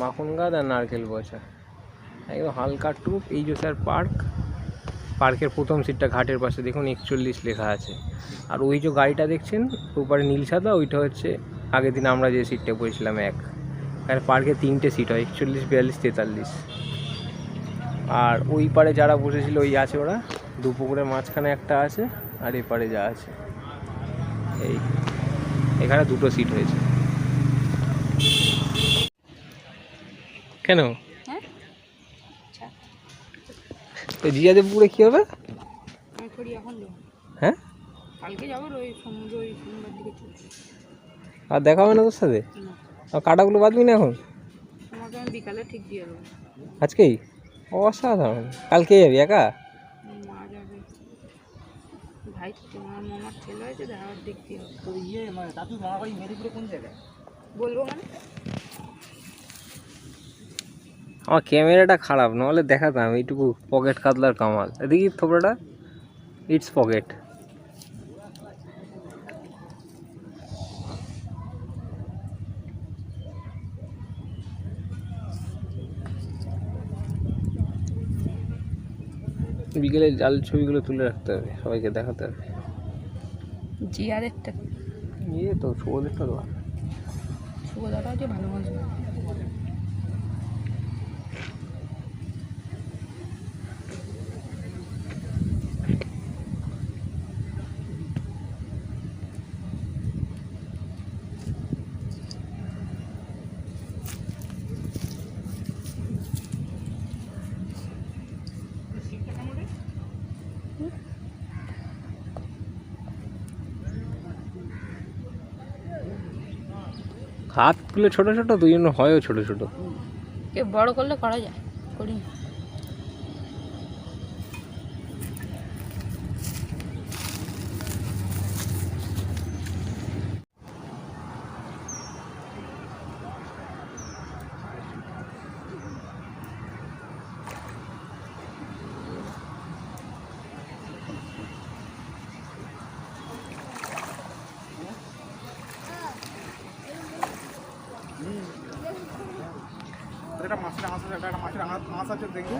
মাখন গাছ আর নারকেল বচা। একদম হালকা টুপ, এই যে স্যার পার্ক, পার্কের প্রথম সিটটা ঘাটের পাশে, দেখুন একচল্লিশ লেখা আছে। আর ওই যে গাড়িটা দেখছেন, ওপারে নীল সাদা, ওইটা হচ্ছে আগের দিন আমরা যে সিটটা বসেছিলাম এক। এখানে পার্কে তিনটে সিট হয়, একচল্লিশ, বিয়াল্লিশ, তেতাল্লিশ। আর ওই পারে যারা বসেছিল, ওই আছে ওরা, দু পুকুরের মাঝখানে একটা আছে, আর এপারে যা আছে। এই, এখানে দুটো সিট হয়েছে। কেন? হ্যাঁ? আচ্ছা। তো জিয়াদের পুকুরে কী হবে? হ্যাঁ? আর দেখা হবে না তোর সাথে? আর কাটাগুলো বাঁধবি না এখন? বিকালে ঠিক দিয়ে দেবো। আজকেই? অসাধারণ। কালকে যাবি একা? মা যাবে। ভাই তোমার মামার ছেলে হয়েছে দেখাবার দেখতে হবে। তো ইয়ে মানে দাদু মামা বাড়ি মেদিনীপুরে কোন জায়গায়? বলব মানে? আমার ক্যামেরাটা খারাপ নাহলে দেখাতাম এইটুকু পকেট কাতলার কামাল। এদিকে থোবড়াটা ইটস পকেট বিকেলে জাল ছবিগুলো তুলে রাখতে হবে সবাইকে দেখাতে হবে। জিয়াদেরটা ইয়ে তো শুভদেরটা তো শুভ দাদা ভালো মানুষ হাতগুলো ছোট ছোট দুই জন্য হয়ও ছোট ছোট বড় করলে করা যায় করি। একটা মাছের হাঁস আছে একটা মাছের হাঁস আছে দেখবো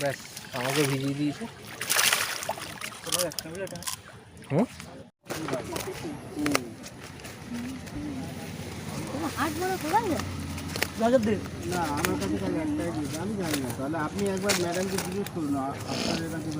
ব্যাস আমাকে ভিজিয়ে দিয়েছে একটা হুম নজর দিন না আমার কাছে তাহলে একটাই দিয়েছে আমি জানি না তাহলে আপনি একবার ম্যাডামকে জিজ্ঞেস করুন আ- আপনার কাছে